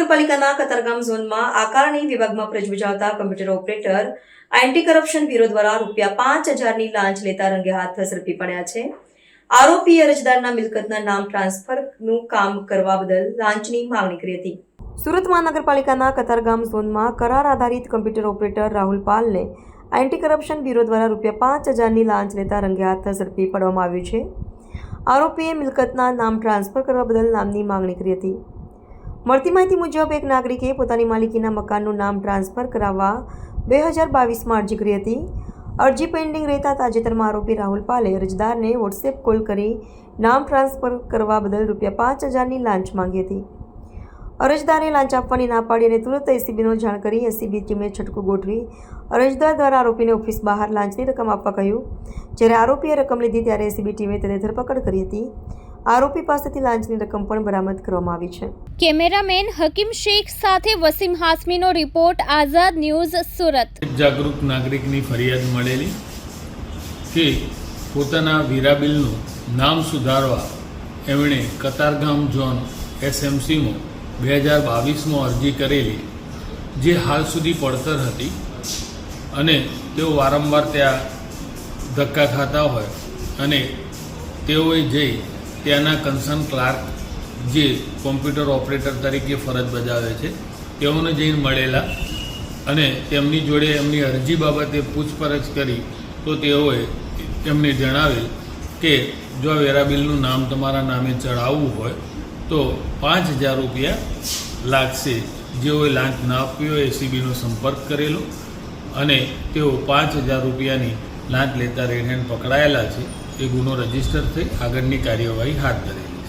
મહાનગરપાલિકાના કતારગામ ઝોનમાં આકારણી વિભાગમાં ફરજ બજાવતા computer operator anti corruption bureau દ્વારા રૂપિયા પાંચ હજારની લાંચ લેતા રંગે હાથ ઝડપી પડ્યા છે. આરોપી અરજદારના મિલકતના નામ ટ્રાન્સફરનું કામ કરવા બદલ લાંચની માંગણી કરી હતી. સુરત મહાનગરપાલિકાના કતારગામ ઝોનમાં કરાર આધારિત કમ્પ્યુટર ઓપરેટર રાહુલ પાલને એન્ટી કરપ્શન બ્યુરો દ્વારા રૂપિયા પાંચ હજારની લાંચ લેતા રંગે હાથ ઝડપી પડવામાં આવ્યું છે. આરોપીએ મિલકતના નામ ટ્રાન્સફર કરવા બદલ નામની માંગણી કરી હતી. મળતી માહિતી મુજબ, એક નાગરિકે પોતાની માલિકીના મકાનનું નામ ટ્રાન્સફર કરાવવા બે હજાર બાવીસમાં અરજી કરી હતી. અરજી પેન્ડિંગ રહેતા તાજેતરમાં આરોપી રાહુલ પાલે અરજદારને વોટ્સએપ કોલ કરી નામ ટ્રાન્સફર કરવા બદલ રૂપિયા પાંચ હજારની લાંચ માંગી હતી. અરજદારે લાંચ આપવાની ના પાડી અને તુરંત એસીબીનો જાણ કરી એસીબી ટીમે છટકું ગોઠવી અરજદાર દ્વારા આરોપીને ઓફિસ બહાર લાંચની રકમ આપવા કહ્યું. જ્યારે આરોપીએ રકમ લીધી, ત્યારે એસીબી ટીમે તેને ધરપકડ કરી હતી. આરોપી પાસેથી લાંચની રકમ પણ બરામદ કરવામાં આવી છે. કેમેરામેન હકીમ શેખ સાથે વસીમ હાસમીનો રિપોર્ટ આઝાદ ન્યૂઝ સુરત. એક જાગૃત નાગરિકની ફરિયાદ મળેલી કે પોતાના વીરા બિલનું નામ સુધારવા એમણે કતારગામ ઝોન એસએમસીમાં બે હજાર બાવીસમાં અરજી કરેલી જે હાલ સુધી પડતર હતી અને તેઓ વારંવાર ત્યાં ધક્કા ખાતા હોય અને તેઓએ જઈ ત્યાંના કન્સર્ન ક્લાર્ક જે કોમ્પ્યુટર ઓપરેટર તરીકે ફરજ બજાવે છે, તેઓને જઈને મળેલા અને તેમની જોડે એમની અરજી બાબતે પૂછપરછ કરી, તો તેઓએ એમને જણાવેલ કે જો વેરાબિલનું નામ તમારા નામે ચડાવવું હોય, તો પાંચ હજાર રૂપિયા લાગશે. જેઓએ લાંચ ના આપ્યો એસીબીનો સંપર્ક કરેલો અને તેઓ પાંચ હજાર રૂપિયાની લાંચ લેતા રેડ પકડાયેલા છે. એ ગુનો રજિસ્ટર થઈ આગળની કાર્યવાહી હાથ ધરેલ